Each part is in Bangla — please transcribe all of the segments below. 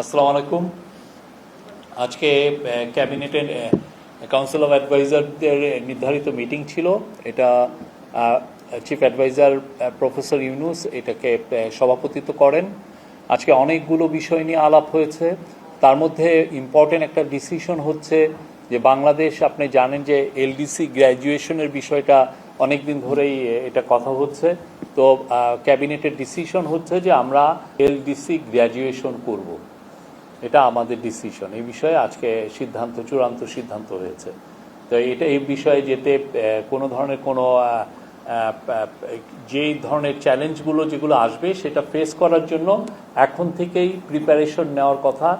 আসসালামু আলাইকুম। আজকে ক্যাবিনেটের কাউন্সিল অফ অ্যাডভাইজারদের নির্ধারিত মিটিং ছিল। এটা চিফ অ্যাডভাইজার প্রফেসর ইউনুস এটাকে সভাপতিত্ব করেন। আজকে অনেকগুলো বিষয় নিয়ে আলাপ হয়েছে। তার মধ্যে ইম্পর্টেন্ট একটা ডিসিশন হচ্ছে যে বাংলাদেশ, আপনি জানেন যে এলডিসি গ্র্যাজুয়েশনের বিষয়টা অনেক দিন ধরেই এটা কথা হচ্ছে। তো ক্যাবিনেটের ডিসিশন হচ্ছে যে আমরা এলডিসি গ্র্যাজুয়েশন করব। এটা আমাদের ডিসিশন এই বিষয়ে আজকে সিদ্ধান্ত, চূড়ান্ত সিদ্ধান্ত হয়েছে। তো এটা এই বিষয়ে যেতে কোনো ধরনের কোনো যেই ধরনের চ্যালেঞ্জগুলো যেগুলো আসবে সেটা ফেস করার জন্য এখন থেকেই প্রিপারেশন নেওয়ার কথা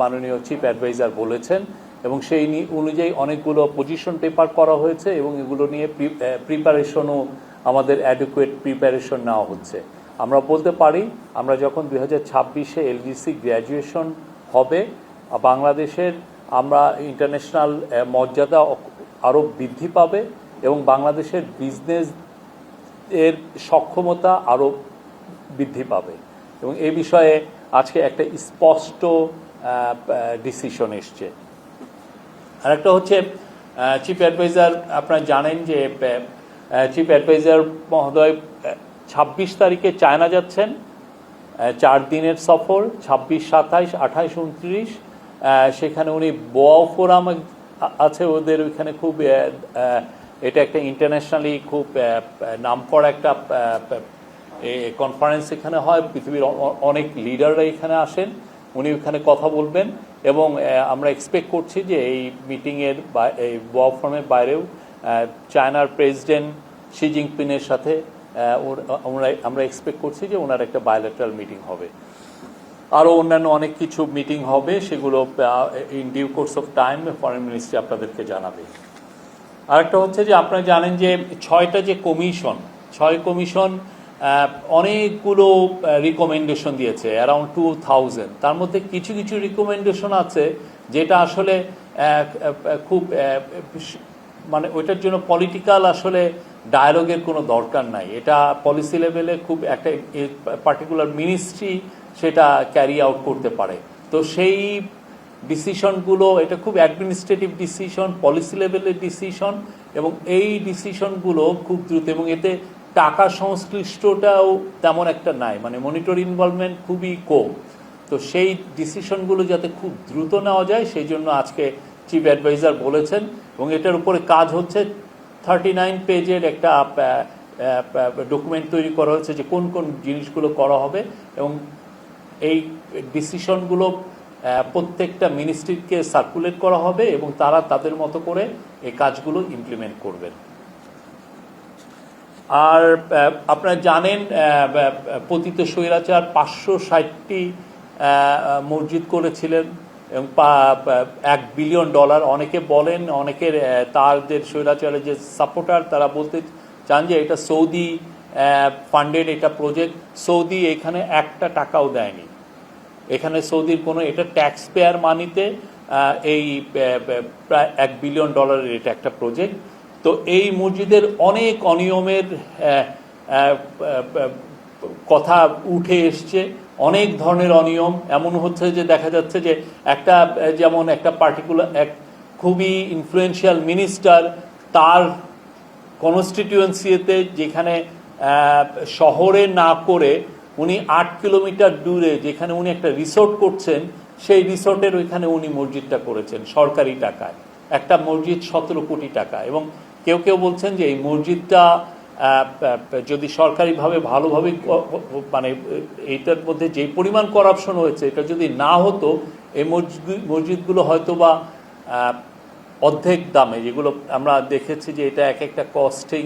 মাননীয় চিফ অ্যাডভাইজার বলেছেন এবং সেই অনুযায়ী অনেকগুলো পজিশন পেপার করা হয়েছে এবং এগুলো নিয়ে প্রিপারেশনও আমাদের অ্যাডুকুয়েট প্রিপারেশন নেওয়া হচ্ছে। আমরা বলতে পারি, আমরা যখন দুই হাজার ছাব্বিশে এলজিসি গ্র্যাজুয়েশন হবে, বাংলাদেশের আমরা ইন্টারন্যাশনাল মর্যাদা আরও বৃদ্ধি পাবে এবং বাংলাদেশের বিজনেস এর সক্ষমতা আরও বৃদ্ধি পাবে। এবং এ বিষয়ে আজকে একটা স্পষ্ট ডিসিশন এসছে। আরেকটা হচ্ছে চিফ অ্যাডভাইজার আপনারা জানেন যে চিফ অ্যাডভাইজার মহোদয় ছাব্বিশ তারিখে চায়না যাচ্ছেন চার দিনের সফর, ছাব্বিশ, সাতাইশ, আঠাইশ, উনত্রিশ সেখানে উনি বোয়াও ফোরাম আছে ওদের ওইখানে খুব এটা একটা ইন্টারন্যাশনালি খুব নাম করা একটা কনফারেন্স এখানে হয়, পৃথিবীর অনেক লিডাররা এখানে আসেন, উনি ওখানে কথা বলবেন এবং আমরা এক্সপেক্ট করছি যে এই মিটিংয়ের বা- এই বোয়া ফোরামের বাইরেও চায়নার প্রেসিডেন্ট শি জিনপিংয়ের সাথে আমরা এক্সপেক্ট করছি যে ওনার একটা বায়োলেটারাল মিটিং হবে। আরও অন্যান্য অনেক কিছু মিটিং হবে, সেগুলো in due course of time foreign ministry আপনাদেরকে জানাবে। আরেকটা হচ্ছে যে আপনারা জানেন যে ছয়টা যে কমিশন ছয় কমিশন অনেকগুলো রিকমেন্ডেশন দিয়েছে অ্যারাউন্ড টু থাউজেন্ড তার মধ্যে কিছু কিছু রিকমেন্ডেশন আছে, যেটা আসলে খুব মানে ওইটার জন্য পলিটিক্যাল আসলে ডায়ালগের কোনো দরকার নাই। এটা পলিসি লেভেলে খুব একটা পার্টিকুলার মিনিস্ট্রি সেটা ক্যারি আউট করতে পারে। তো সেই ডিসিশনগুলো এটা খুব অ্যাডমিনিস্ট্রেটিভ ডিসিশন পলিসি লেভেলের ডিসিশন এবং এই ডিসিশনগুলো খুব দ্রুত এবং এতে টাকা সংশ্লিষ্টটাও তেমন একটা নাই। মানে মনিটর ইনভলভমেন্ট খুবই কম। তো সেই ডিসিশনগুলো যাতে খুব দ্রুত নেওয়া যায়, সেই জন্য আজকে চিফ অ্যাডভাইজার বলেছেন এবং এটার উপরে কাজ হচ্ছে থার্টি নাইন পেজের একটা ডকুমেন্ট তৈরি করা হয়েছে যে কোন কোন জিনিসগুলো করা হবে এবং এই ডিসিশনগুলো প্রত্যেকটা মিনিস্ট্রিকে সার্কুলেট করা হবে এবং তারা তাদের মতো করে এই কাজগুলো ইমপ্লিমেন্ট করবেন। আর আপনারা জানেন পতিত স্বৈরাচার পাঁচশো ষাটটি মসজিদ করেছিলেন। এবং এক বিলিয়ন ডলার অনেকে বলেন, অনেকের তাদের স্বৈরাচারের যে সাপোর্টার তারা বলতে চান যে এটা সৌদি ফান্ডেড এটা প্রজেক্ট সৌদি এখানে একটা টাকাও দেয়নি। এখানে সৌদির কোনো, এটা ট্যাক্স পেয়ার মানিতে এই প্রায় এক বিলিয়ন ডলারের এটা একটা প্রজেক্ট তো এই মসজিদের অনেক অনিয়মের কথা উঠে এসছে। অনেক ধরনের অনিয়ম। এমন হচ্ছে যে দেখা যাচ্ছে যে একটা, যেমন একটা পার্টিকুলার এক খুবই ইনফ্লুয়েন্সিয়াল মিনিস্টার তার কনস্টিটিউয়েন্সিতে যেখানে শহরে না করে উনি আট কিলোমিটার দূরে যেখানে উনি একটা রিসোর্ট করছেন, সেই রিসোর্টের ওইখানে উনি মসজিদটা করেছেন সরকারি টাকায়। একটা মসজিদ সতেরো কোটি টাকা এবং কেউ কেউ বলছেন যে এই মসজিদটা যদি সরকারিভাবে ভালোভাবে মানে এইটার মধ্যে যে পরিমাণ করাপশন হয়েছে, এটা যদি না হতো, এই মসজিদ, মসজিদগুলো হয়তো বা অর্ধেক দামে, যেগুলো আমরা দেখেছি যে এটা এক একটা কস্টিং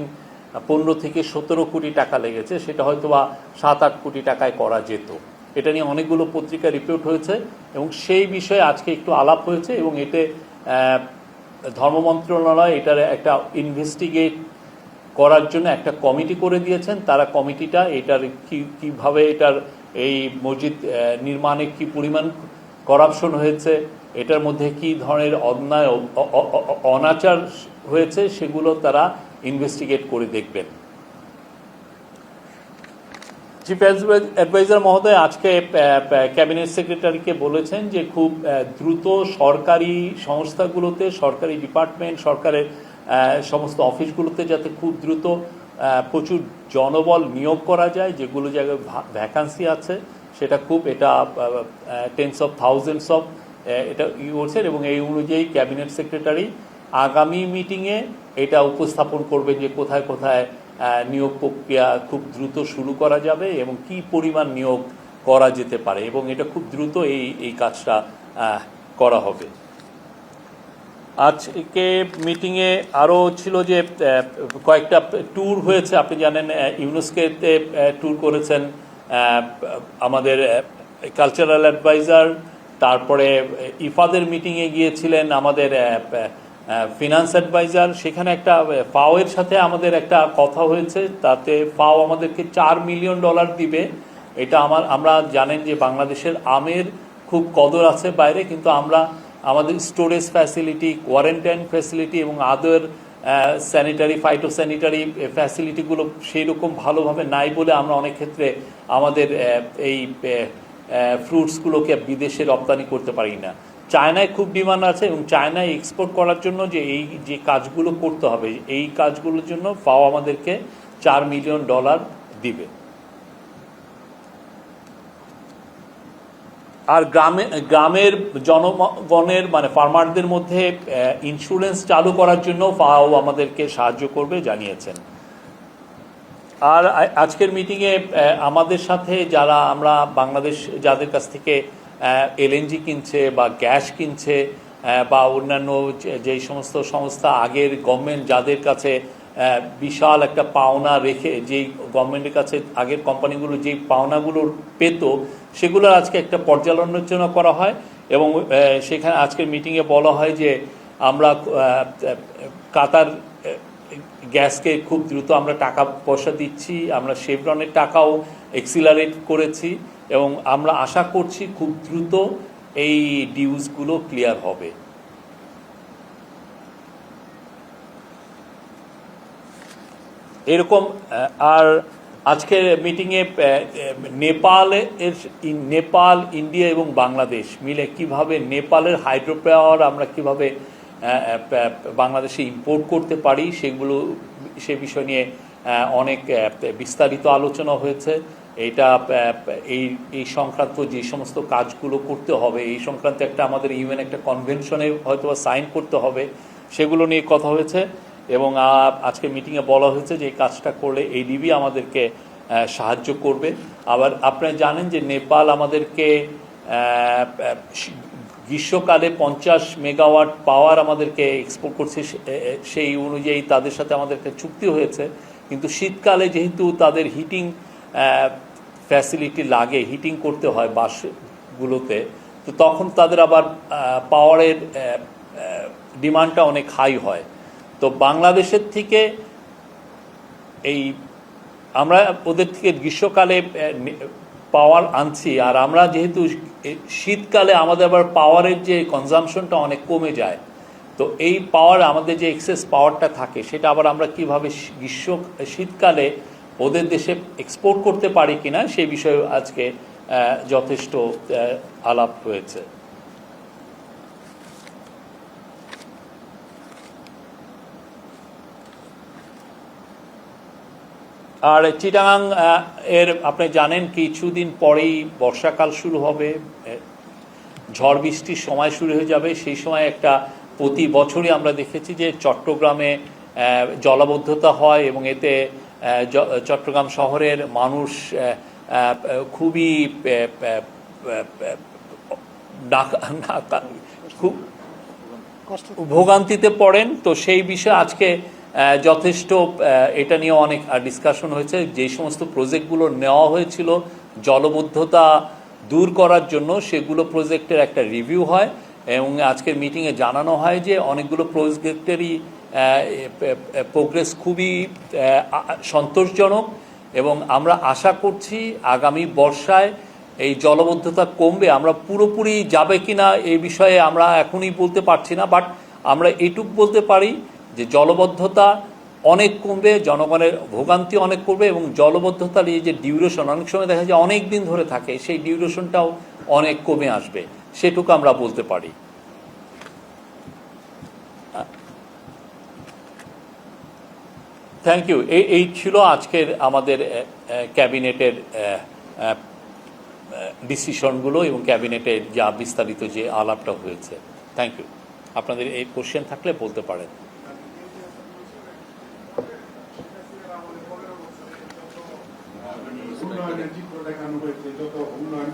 পনেরো থেকে সতেরো কোটি টাকা লেগেছে, সেটা হয়তো বা সাত আট কোটি টাকায় করা যেত। এটা নিয়ে অনেকগুলো পত্রিকা রিপোর্ট হয়েছে এবং সেই বিষয়ে আজকে একটু আলাপ হয়েছে এবং এতে ধর্ম মন্ত্রণালয় এটার একটা ইনভেস্টিগেট করার জন্য একটা কমিটি করে দিয়েছেন। তারা কমিটিটা এটার কি, কীভাবে এটার এই মসজিদ নির্মাণে কি পরিমাণ করাপশন হয়েছে, এটার মধ্যে কি ধরনের অন্যায় অনাচার হয়েছে, সেগুলো তারা ইনভেস্টিগেট করে দেখবেন। চিফ অ্যাডভাইজার মহোদয়, আজকে ক্যাবিনেট সেক্রেটারিকে বলেছেন যে খুব দ্রুত সরকারি সংস্থাগুলোতে, সরকারি ডিপার্টমেন্ট সরকারের সমস্ত অফিসগুলোতে যাতে খুব দ্রুত প্রচুর জনবল নিয়োগ করা যায়, যেগুলো জায়গায় ভ্যাকান্সি আছে, সেটা খুব, এটা টেন্স অফ থাউজেন্ডস অফ এটা ই করছেন এবং এই অনুযায়ী ক্যাবিনেট সেক্রেটারি আগামী মিটিংয়ে এটা উপস্থাপন করবে যে কোথায় কোথায় নিয়োগ প্রক্রিয়া খুব দ্রুত শুরু করা যাবে এবং কি পরিমাণ নিয়োগ করা যেতে পারে এবং এটা খুব দ্রুত এই এই কাজটা করা হবে। আজকে মিটিংয়ে আরও ছিল যে কয়েকটা ট্যুর হয়েছে। আপনি জানেন ইউনেস্কোতে ট্যুর করেছেন আমাদের কালচারাল অ্যাডভাইজার। তারপরে ইফাদের মিটিংয়ে গিয়েছিলেন আমাদের ফিনান্স অ্যাডভাইজার। সেখানে একটা ফাও এর সাথে আমাদের একটা কথা হয়েছে। তাতে ফাও আমাদেরকে চার মিলিয়ন ডলার দিবে। এটা আমার, আমরা জানেন যে বাংলাদেশের আমের খুব কদর আছে বাইরে, কিন্তু আমরা আমাদের স্টোরেজ ফ্যাসিলিটি কোয়ারেন্টাইন ফ্যাসিলিটি এবং আদার স্যানিটারি ফাইটো স্যানিটারি ফ্যাসিলিটিগুলো সেই রকম ভালোভাবে নাই বলে আমরা অনেক ক্ষেত্রে আমাদের এই ফ্রুটসগুলোকে বিদেশে রপ্তানি করতে পারি না। চায়নায় খুব ডিমান্ড আছে এবং চায়নায় এক্সপোর্ট করার জন্য যে এই, যে কাজগুলো করতে হবে, এই কাজগুলোর জন্য ফাও আমাদেরকে চার মিলিয়ন ডলার দিবে। আর গ্রামে, গ্রামের জনগণের মানে ফার্মারদের মধ্যে ইন্স্যুরেন্স চালু করার জন্য ফাও আমাদেরকে সাহায্য করবে জানিয়েছেন। আর আজকের মিটিংয়ে আমাদের সাথে যারা আমরা বাংলাদেশ, যাদের কাছ থেকে এলএনজি কিনছে বা গ্যাস কিনছে বা অন্যান্য যেই সমস্ত সংস্থা আগের গভর্নমেন্ট যাদের কাছে বিশাল একটা পাওনা রেখে যেই গভর্নমেন্টের কাছে আগের কোম্পানিগুলো যেই পাওনাগুলোর পেত সেগুলোর আজকে একটা পর্যালোচনা করা হয় এবং সেখানে আজকের মিটিংয়ে বলা হয় যে আমরা কাতার গ্যাসকে খুব দ্রুত আমরা টাকা পয়সা দিচ্ছি, আমরা শেভরনের টাকাও এক্সিলারেট করেছি এবং আমরা আশা করছি খুব দ্রুত এই ডিউজগুলো ক্লিয়ার হবে। এরকম আর আজকের মিটিংয়ে নেপালে নেপাল, ইন্ডিয়া এবং বাংলাদেশ মিলে কীভাবে নেপালের হাইড্রো পাওয়ার আমরা কীভাবে বাংলাদেশে ইম্পোর্ট করতে পারি সেগুলো, সে বিষয় নিয়ে অনেক বিস্তারিত আলোচনা হয়েছে। এটা এই এই সংক্রান্ত যে সমস্ত কাজগুলো করতে হবে, এই সংক্রান্ত একটা আমাদের ইউএন একটা কনভেনশনে হয়তো সাইন করতে হবে, সেগুলো নিয়ে কথা হয়েছে। এবং আজকে মিটিংয়ে বলা হয়েছে যে এই কাজটা করলে এডিবি আমাদেরকে সাহায্য করবে। আবার আপনারা জানেন যে নেপাল আমাদেরকে গ্রীষ্মকালে পঞ্চাশ মেগাওয়াট পাওয়ার আমাদেরকে এক্সপোর্ট করছে সেই অনুযায়ী তাদের সাথে আমাদের একটা চুক্তি হয়েছে। কিন্তু শীতকালে যেহেতু তাদের হিটিং ফ্যাসিলিটি লাগে হিটিং করতে হয় বাসগুলোতে, তো তখন তাদের আবার পাওয়ারের ডিমান্ডটা অনেক হাই হয়। তো বাংলাদেশের থেকে এই আমরা ওদের থেকে গ্রীষ্মকালে পাওয়ার আনছি, আর আমরা যেহেতু শীতকালে আমাদের আবার পাওয়ারের যে কনজামশনটা অনেক কমে যায়, তো এই পাওয়ার আমাদের যে এক্সেস পাওয়ারটা থাকে, সেটা আবার আমরা কীভাবে গ্রীষ্ম, শীতকালে ওদের দেশে এক্সপোর্ট করতে পারি কিনা সেই বিষয়ে আজকে যথেষ্ট আলাপ হয়েছে। আর চিটাগাং এর আপনি জানেন কিছুদিন পরেই বর্ষাকাল শুরু হবে। ঝড় বৃষ্টির সময় শুরু হয়ে যাবে। সেই সময় একটা প্রতি বছরই আমরা দেখেছি যে চট্টগ্রামে জলাবদ্ধতা হয় এবং এতে চট্টগ্রাম শহরের মানুষ খুবই খুব ভোগান্তিতে পড়েন। তো সেই বিষয়ে আজকে যথেষ্ট এটা নিয়ে অনেক ডিসকাশন হয়েছে। যে সমস্ত প্রজেক্টগুলো নেওয়া হয়েছিল জলবদ্ধতা দূর করার জন্য, সেগুলো প্রজেক্টের একটা রিভিউ হয় এবং আজকের মিটিংয়ে জানানো হয় যে অনেকগুলো প্রজেক্টেরই প্রোগ্রেস খুবই সন্তোষজনক এবং আমরা আশা করছি আগামী বর্ষায় এই জলবদ্ধতা কমবে। আমরা পুরোপুরি যাবে কিনা এই বিষয়ে আমরা এখনই বলতে পারছি না বাট আমরা এটুক বলতে পারি যে জলবদ্ধতা অনেক কমবে, জনগণের ভোগান্তি অনেক কমবে এবং জলবদ্ধতার এই যে ডিউরেশন, অনেক সময় দেখা যায় অনেক দিন ধরে থাকে, সেই ডিউরেশনটাও অনেক কমে আসবে, সেটুকু আমরা বলতে পারি। থ্যাংক ইউ এই এই ছিল আজকের আমাদের ক্যাবিনেটের ডিসিশনগুলো এবং ক্যাবিনেটের যা বিস্তারিত যে আলাপটা হয়েছে। থ্যাংক ইউ আপনাদের এই কোশ্চেন থাকলে বলতে পারেন উন্নয়নের চিত্র দেখানো হয়েছে যত উন্নয়ন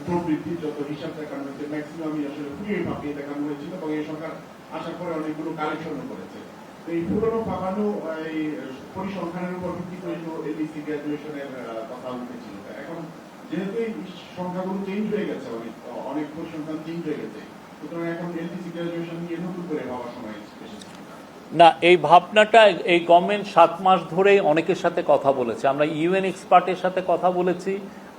প্রবৃদ্ধি যত হিসাব দেখানো হয়েছে ম্যাক্সিমামই আসলে খুবই মাপিয়ে দেখানো হয়েছিল এবং এই সরকার আসার পরে অনেকগুলো কালেকশনও করেছে। এই পুরনো পাকানো এই পরিসংখ্যানের উপর ভিত্তি করে এলডিসি গ্রাজুয়েশনের কথা উঠেছিল। এখন যেহেতু এই সংখ্যাগুলো চেঞ্জ হয়ে গেছে, অনেক অনেক পরিসংখ্যান চেঞ্জ হয়ে গেছে, সুতরাং এখন এলডিসি গ্রাজুয়েশন নিয়ে নতুন করে ভাবার সময় এসেছে। না, এই ভাবনাটা এই গভর্নমেন্ট সাত মাস ধরেই অনেকের সাথে কথা বলেছে। আমরা ইউএন এক্সপার্টের সাথে কথা বলেছি।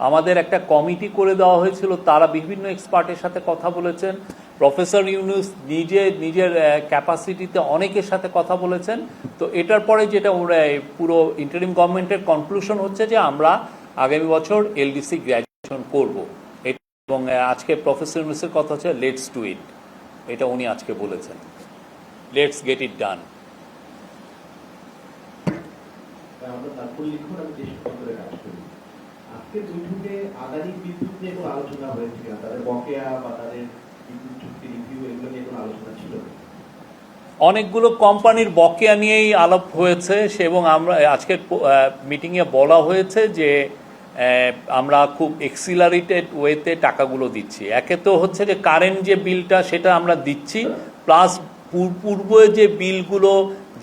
আমাদের একটা কমিটি করে দেওয়া হয়েছিল, তারা বিভিন্ন এক্সপার্টের সাথে কথা বলেছেন। প্রফেসর ইউনুস নিজে, নিজের ক্যাপাসিটিতে অনেকের সাথে কথা বলেছেন। তো এটার পরে যেটা ওরা পুরো ইন্টারিম গভর্নমেন্টের কনক্লুশন হচ্ছে যে আমরা আগামী বছর এলডিসি গ্র্যাজুয়েশন করব। এবং আজকে প্রফেসর ইউনুসের কথা হচ্ছে লেটস টু ইট এটা উনি আজকে বলেছেন। লেটস গেট ইট ডান আজকে বৈঠকে আদানি বিদ্যুৎ নিয়ে কোনো আলোচনা হয়েছে কিনা তাদের বকেয়া বা তাদের বিদ্যুৎ চুক্তি রিভিউ এগুলো নিয়ে কোনো আলোচনা ছিল অনেকগুলো কোম্পানির বকেয়া নিয়েই আলাপ হয়েছে সে এবং আমরা আজকের মিটিংয়ে বলা হয়েছে যে আমরা খুব এক্সিলারেটেড ওয়েতে টাকাগুলো দিচ্ছি। একে তো হচ্ছে যে কারেন্ট যে বিলটা সেটা আমরা দিচ্ছি প্লাস পূর্বে যে বিলগুলো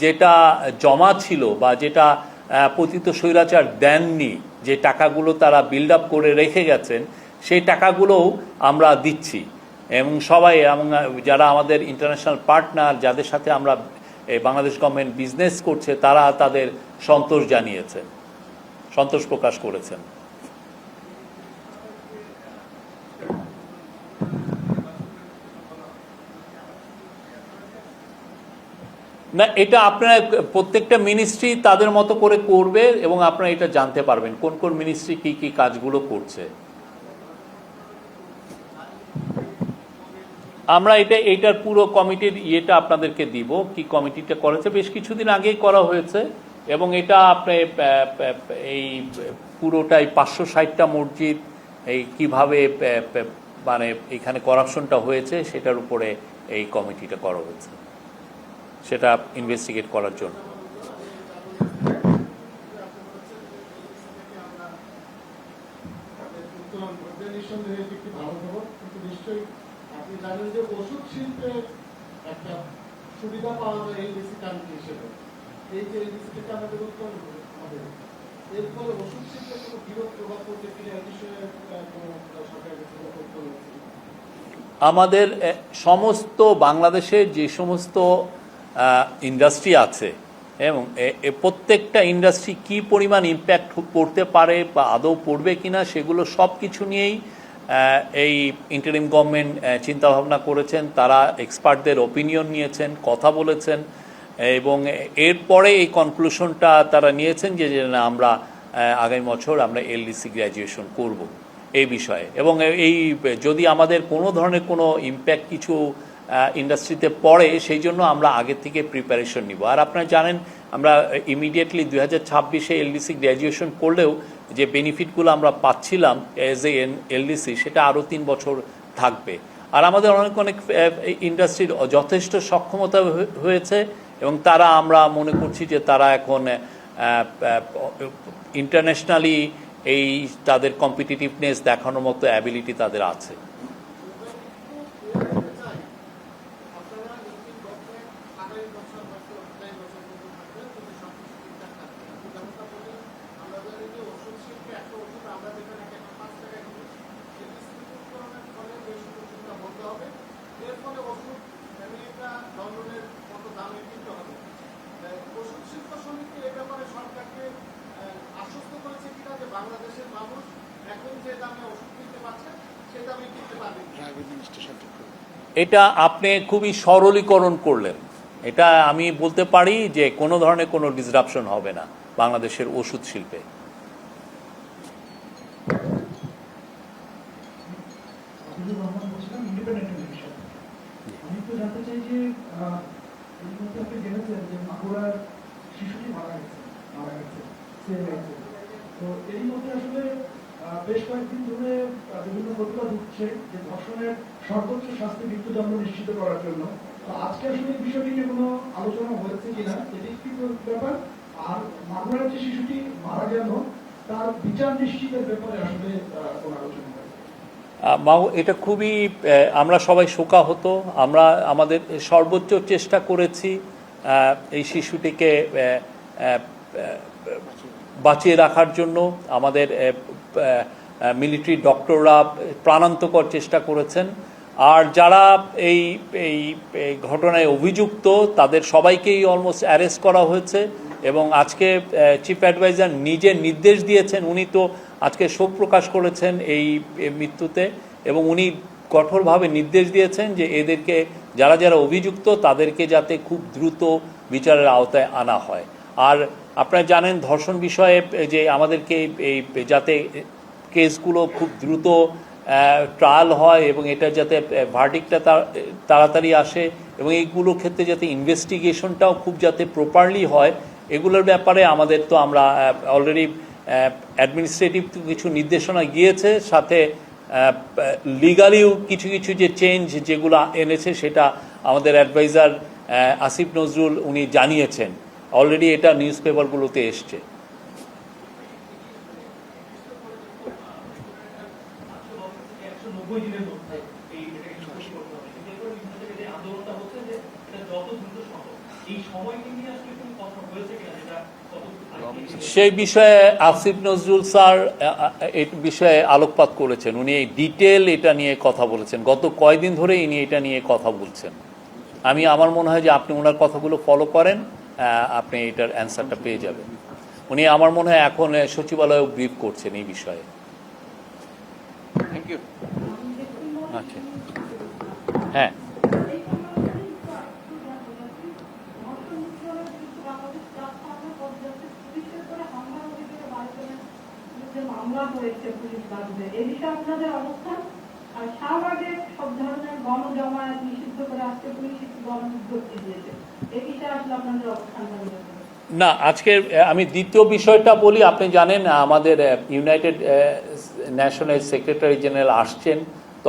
যেটা জমা ছিল বা যেটা পতিত স্বৈরাচার দেননি, যে টাকাগুলো তারা বিল্ড আপ করে রেখে গেছেন, সেই টাকাগুলোও আমরা দিচ্ছি। এবং সবাই, এবং যারা আমাদের ইন্টারন্যাশনাল পার্টনার যাদের সাথে আমরা বাংলাদেশ গভর্নমেন্ট বিজনেস করছে, তারা তাদের সন্তোষ জানিয়েছেন, সন্তোষ প্রকাশ করেছেন। না, এটা আপনারা প্রত্যেকটা মিনিস্ট্রি তাদের মতো করে করবে এবং আপনারা এটা জানতে পারবেন, কোন কোন মিনিস্ট্রি কি কি কাজগুলো করছে। আমরা এটা, এইটার পুরো কমিটির ইয়েটা আপনাদেরকে দিব, কি কমিটিটা করেছে, বেশ কিছুদিন আগেই করা হয়েছে, এবং এটা আপনি এই পুরোটাই পাঁচশো ষাটটা মসজিদ, এই কীভাবে মানে এখানে করাপশনটা হয়েছে, সেটার উপরে এই কমিটিটা করা হয়েছে। সেটা ইনভেস্টিগেট করার জন্য। আমাদের আমাদের সমস্ত বাংলাদেশে যে সমস্ত ইন্ডাস্ট্রি আছে এবং প্রত্যেকটা ইন্ডাস্ট্রি কি পরিমাণ ইম্প্যাক্ট পড়তে পারে বা আদৌ পড়বে কি না সেগুলো সব কিছু নিয়েই এই ইন্টারিম গভর্নমেন্ট চিন্তাভাবনা করেছেন, তারা এক্সপার্টদের ওপিনিয়ন নিয়েছেন, কথা বলেছেন, এবং এরপরে এই কনক্লুশনটা তারা নিয়েছেন যে না, আমরা আগামী বছর আমরা এলডিসি গ্র্যাজুয়েশন করব এই বিষয়ে। এবং এই যদি আমাদের কোনো ধরনের কোনো ইম্প্যাক্ট কিছু ইন্ডাস্ট্রিতে পড়ে, সেই জন্য আমরা আগে থেকে প্রিপারেশন নিব। আর আপনারা জানেন, আমরা ইমিডিয়েটলি দুই হাজার ছাব্বিশে এলডিসি গ্র্যাজুয়েশন করলেও যে বেনিফিটগুলো আমরা পাচ্ছিলাম এজ এ এলডিসি সেটা আরও তিন বছর থাকবে। আর আমাদের অনেক অনেক ইন্ডাস্ট্রির যথেষ্ট সক্ষমতা হয়েছে এবং তারা আমরা মনে করছি যে তারা এখন ইন্টারন্যাশনালি এই তাদের কম্পিটিটিভনেস দেখানোর মতো অ্যাবিলিটি তাদের আছে ওষুধ শিল্প সমিতি এ ব্যাপারে সরকারকে আহ, আশ্বস্ত করেছে কিনা যে বাংলাদেশের মানুষ এখন যে দামে ওষুধ কিনতে পারছে সে দামে কিনতে পারবে এটা আপনি খুবই সরলীকরণ করলেন। এটা আমি বলতে পারি যে কোনো ধরনের কোনো ডিসরাপশন হবে না বাংলাদেশের ওষুধ শিল্পে। তো এর মধ্যে আসলে বেশ কয়েকদিন ধরে বিভিন্ন প্রতিবাদ উঠছে যে ধর্ষণের সর্বোচ্চ শাস্তি মৃত্যুদণ্ড নিশ্চিত করার জন্য। আজকে আসলে এই বিষয়টি নিয়ে কোনো আলোচনা হয়েছে কিনা, এটি কি ব্যাপার। আর মাগুরার যে শিশুটি মারা গেল, তার বিচার নিশ্চিতের ব্যাপারে আসলে কোনো আলোচনা মাও এটা খুবই আমরা সবাই শোকাহত। আমরা আমাদের সর্বোচ্চ চেষ্টা করেছি এই শিশুটিকে বাঁচিয়ে রাখার জন্য আমাদের মিলিটারি ডক্টররা প্রাণান্তকর চেষ্টা করেছেন। আর যারা এই এই ঘটনায় অভিযুক্ত, তাদের সবাইকেই অলমোস্ট অ্যারেস্ট করা হয়েছে এবং আজকে চিফ অ্যাডভাইজার নিজে নির্দেশ দিয়েছেন। উনি তো আজকে শোক প্রকাশ করেছেন এই মৃত্যুতে এবং উনি কঠোরভাবে নির্দেশ দিয়েছেন যে এদেরকে, যারা যারা অভিযুক্ত, তাদেরকে যাতে খুব দ্রুত বিচারের আওতায় আনা হয়। আর আপনারা জানেন ধর্ষণ বিষয়ে যে আমাদেরকে এই যাতে কেসগুলো খুব দ্রুত ট্রায়াল হয় এবং এটা যাতে ভার্ডিকটা তাড়াতাড়ি আসে এবং এইগুলোর ক্ষেত্রে যাতে ইনভেস্টিগেশনটাও খুব যাতে প্রপারলি হয়, এগুলোর ব্যাপারে আমাদের তো আমরা অলরেডি অ্যাডমিনিস্ট্রেটিভ কিছু নির্দেশনা গিয়েছে, সাথে লিগালিও কিছু কিছু যে চেঞ্জ যেগুলো এনেছে সেটা আমাদের অ্যাডভাইজার আসিফ নজরুল উনি জানিয়েছেন। অলরেডি এটা নিউজ পেপারগুলোতে এসছে। সেই বিষয়ে আসিফ নজরুল স্যার বিষয়ে আলোকপাত করেছেন। উনি এই ডিটেল এটা নিয়ে কথা বলেছেন। গত কয়দিন ধরে ইনি এটা নিয়ে কথা বলছেন। আমি, আমার মনে হয় যে আপনি ওনার কথাগুলো ফলো করেন। আপনি এটার অ্যান্সারটা পেয়ে যাবেন। উনি আমার মনে হয় এখন সচিবালয়েও ব্রিফ করছেন এই বিষয়ে। থ্যাংক ইউ আচ্ছা। হ্যাঁ। মামলা হয়েছে পুলিশ বাদে এই বিষয়ে আপনাদের অবস্থান আর শাহবাগে সব ধরনের গণজমায়েত আজকে না আজকে আমি দ্বিতীয় বিষয়টা বলি, আপনি জানেন আমাদের ইউনাইটেড ন্যাশনাল সেক্রেটারি জেনারেল আসছেন, তো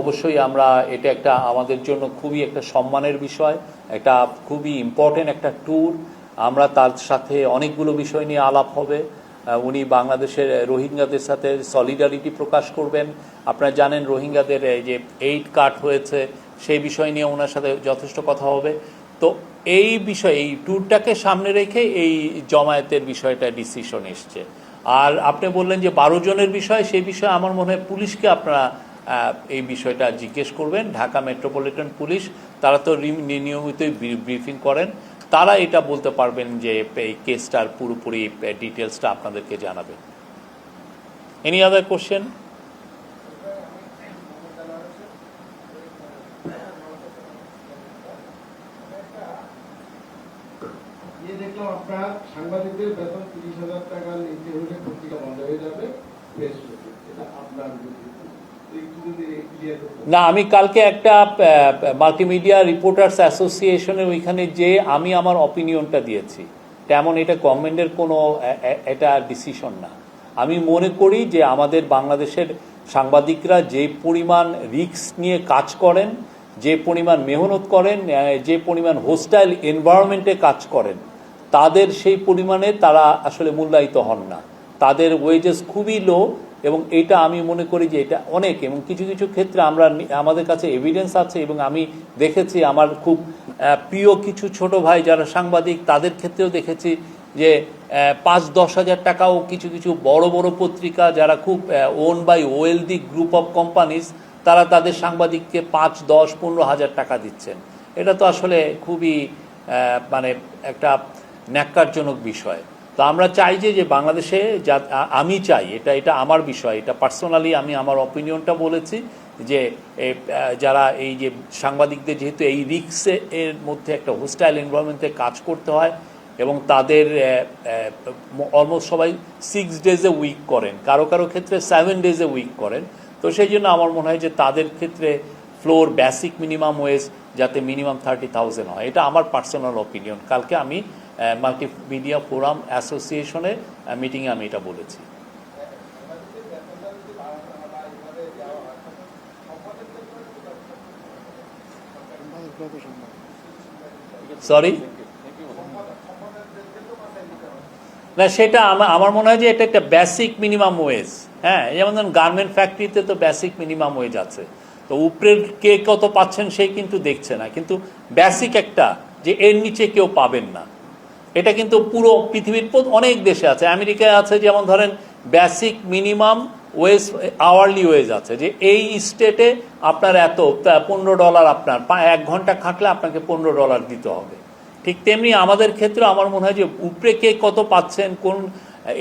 অবশ্যই আমরা এটা একটা আমাদের জন্য খুবই একটা সম্মানের বিষয়, একটা খুবই ইম্পর্টেন্ট একটা ট্যুর আমরা তার সাথে অনেকগুলো বিষয় নিয়ে আলাপ হবে উনি বাংলাদেশের রোহিঙ্গাদের সাথে সলিডারিটি প্রকাশ করবেন। আপনারা জানেন, রোহিঙ্গাদের এই যে এইট কাট হয়েছে সেই বিষয় নিয়ে ওনার সাথে যথেষ্ট কথা হবে। তো এই বিষয়, এই ট্যুরটাকে সামনে রেখে এই জমায়েতের বিষয়টা ডিসিশন এসছে। আর আপনি বললেন যে বারো জনের বিষয়, সেই বিষয়ে আমার মনে হয় পুলিশকে আপনারা এই বিষয়টা জিজ্ঞেস করবেন। ঢাকা মেট্রোপলিটন পুলিশ, তারা তো নিয়মিতই ব্রিফিং করেন। তারা এটা বলতে পারবেন যে এই কেসটার পুরোপুরি ডিটেলসটা আপনাদেরকে জানাবেন। এনি আদার কোশ্চেন দেখলাম সাংবাদিকদের বেতন তিরিশ হাজার টাকা নিতে হলে পত্রিকা বন্ধ হয়ে যাবে ফেসবুকে এটা আপনার না, আমি কালকে একটা মাল্টিমিডিয়া রিপোর্টার্স অ্যাসোসিয়েশনের ওইখানে যে আমি আমার অপিনিয়নটা দিয়েছি। তেমন এটা গভর্নমেন্টের কোনো এটা ডিসিশন না। আমি মনে করি যে আমাদের বাংলাদেশের সাংবাদিকরা যে পরিমাণ রিস্ক নিয়ে কাজ করেন, যে পরিমাণ মেহনত করেন যে পরিমাণ হোস্টাইল এনভায়রনমেন্টে কাজ করেন তাদের সেই পরিমাণে তারা আসলে মূল্যায়িত হন না। তাদের ওয়েজেস খুবই লো এবং এটা আমি মনে করি যে এটা অনেক এবং কিছু কিছু ক্ষেত্রে আমরা আমাদের কাছে এভিডেন্স আছে এবং আমি দেখেছি আমার খুব প্রিয় কিছু ছোট ভাই যারা সাংবাদিক তাদের ক্ষেত্রেও দেখেছি যে পাঁচ, দশ হাজার টাকাও কিছু কিছু বড় বড় পত্রিকা যারা খুব own by wealthy group of companies তারা তাদের সাংবাদিককে পাঁচ, দশ, পনেরো হাজার টাকা দিচ্ছেন। এটা তো আসলে খুবই মানে একটা ন্যাক্কারজনক বিষয়। তো আমরা চাই যে বাংলাদেশে যা আমি চাই, এটা এটা আমার বিষয়, এটা পার্সোনালি আমি আমার অপিনিয়নটা বলেছি যে যারা এই যে সাংবাদিকদের যেহেতু এই রিক্সে এর মধ্যে একটা হোস্টাইল এনভায়রনমেন্টে কাজ করতে হয় এবং তাদের অলমোস্ট সবাই সিক্স ডেজে উইক করেন, কারও কারও ক্ষেত্রে সেভেন ডেজে উইক করেন। তো সেই জন্য আমার মনে হয় যে তাদের ক্ষেত্রে ফ্লোর বেসিক মিনিমাম ওয়েজ যাতে মিনিমাম থার্টি থাউজেন্ড হয়, এটা আমার পার্সোনাল অপিনিয়ন কালকে আমি মাল্টিমিডিয়া ফোরাম অ্যাসোসিয়েশনের মিটিংয়ে আমি এটা বলেছি। সরি না, সেটা আমার মনে হয় যে এটা একটা বেসিক মিনিমাম ওয়েজ হ্যাঁ যেমন ধরুন গার্মেন্ট ফ্যাক্টরিতে তো বেসিক মিনিমাম ওয়েজ আছে। তো উপরের কে কত পাচ্ছেন সেই কিন্তু দেখছে না। কিন্তু বেসিক একটা, যে এর নিচে কেউ পাবেন না। এটা কিন্তু পুরো পৃথিবীর অনেক দেশে আছে। আমেরিকায় আছে, যেমন ধরেন basic minimum wage hourly wage আছে, যে এই স্টেটে আপনার এত পনেরো ডলার আপনার এক ঘণ্টা খাটলে আপনাকে পনেরো ডলার দিতে হবে। ঠিক তেমনি আমাদের ক্ষেত্রে আমার মনে হয় যে উপরে কে কত পাচ্ছেন, কোন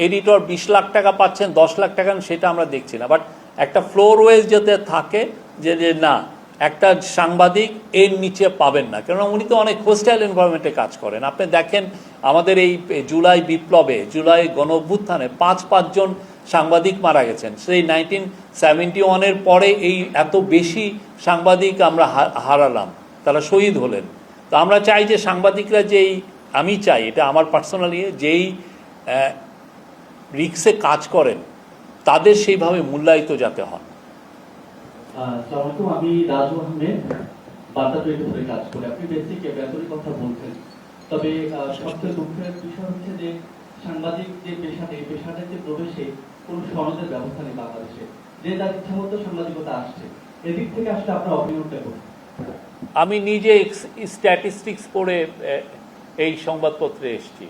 এডিটর বিশ লাখ টাকা পাচ্ছেন, দশ লাখ টাকা, সেটা আমরা দেখছি না। বাট একটা ফ্লোর ওয়েজ যাতে থাকে যে না একটা সাংবাদিক এর নিচে পাবেন না। কেননা উনি তো অনেক হোস্টাইল এনভায়রনমেন্টে কাজ করেন। আপনি দেখেন আমাদের এই জুলাই বিপ্লবে, জুলাই গণ অভ্যুত্থানে পাঁচ পাঁচজন সাংবাদিক মারা গেছেন। সেই নাইনটিন সেভেন্টি ওয়ানের পরে এই এত বেশি সাংবাদিক আমরা হারালাম। তারা শহীদ হলেন। তো আমরা চাই যে সাংবাদিকরা যেই, আমি চাই, এটা আমার পার্সোনালি যেই রিক্সে কাজ করেন, তাদের সেইভাবে মূল্যায়িত যাতে হন। সালামালাইকুম আমি রাজু আহমেদ, বার্তা তৈরি কাজ করি। আপনি বেসিক কথা বলছেন। তবে সবচেয়ে দুঃখের বিষয় হচ্ছে যে, সাংবাদিক যে এই পেশাটাতে প্রবেশে সনদের ব্যবস্থা নেই বাংলাদেশে। যে মতো সাংবাদিকতা আসছে, এদিক থেকে আসলে আপনার করুন আমি নিজে স্ট্যাটিস্টিক্স পড়ে এই সংবাদপত্রে এসেছি।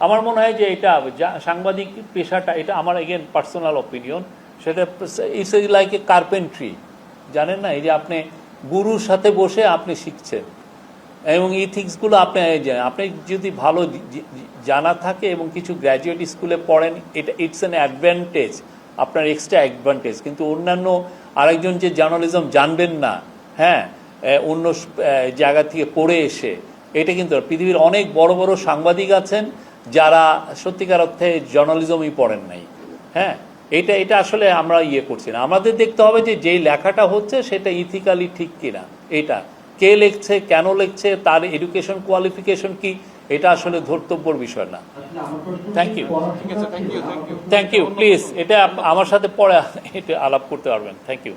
আমার মনে হয় যে এটা যা- সাংবাদিক পেশাটা, এটা আমার এগেন পার্সোনাল অপিনিয়ন সেটা ইটস লাইক এ কার্পেন্ট্রি জানেন না? এই যে আপনি গুরুর সাথে বসে আপনি শিখছেন। এবং আপনি, এই যে- আপনি যদি ভালো জানা থাকে এবং কিছু গ্র্যাজুয়েট স্কুলে পড়েন এটা ইটস অ্যান অ্যাডভান্টেজ আপনার এক্সট্রা অ্যাডভান্টেজ কিন্তু অন্যান্য আরেকজন যে জার্নালিজম জানবেন না হ্যাঁ অন্য জায়গা থেকে পড়ে এসে, এটা কিন্তু পৃথিবীর অনেক বড় বড় সাংবাদিক আছেন যারা সত্যিকার অর্থে জার্নালিজমই পড়েন নাই হ্যাঁ। এটা এটা আসলে আমরা ইয়ে করছি না। আমাদের দেখতে হবে যে যেই লেখাটা হচ্ছে সেটা ইথিক্যালি ঠিক কিনা। এটা কে লিখছে কেন লিখছে তার এডুকেশন কোয়ালিফিকেশন কি এটা আসলে ধর্তব্যর বিষয় না। থ্যাংক প্রশ্ন থ্যাংক ইউ প্লিজ এটা আমার সাথে পরে এটা আলাপ করতে পারবেন। Thank you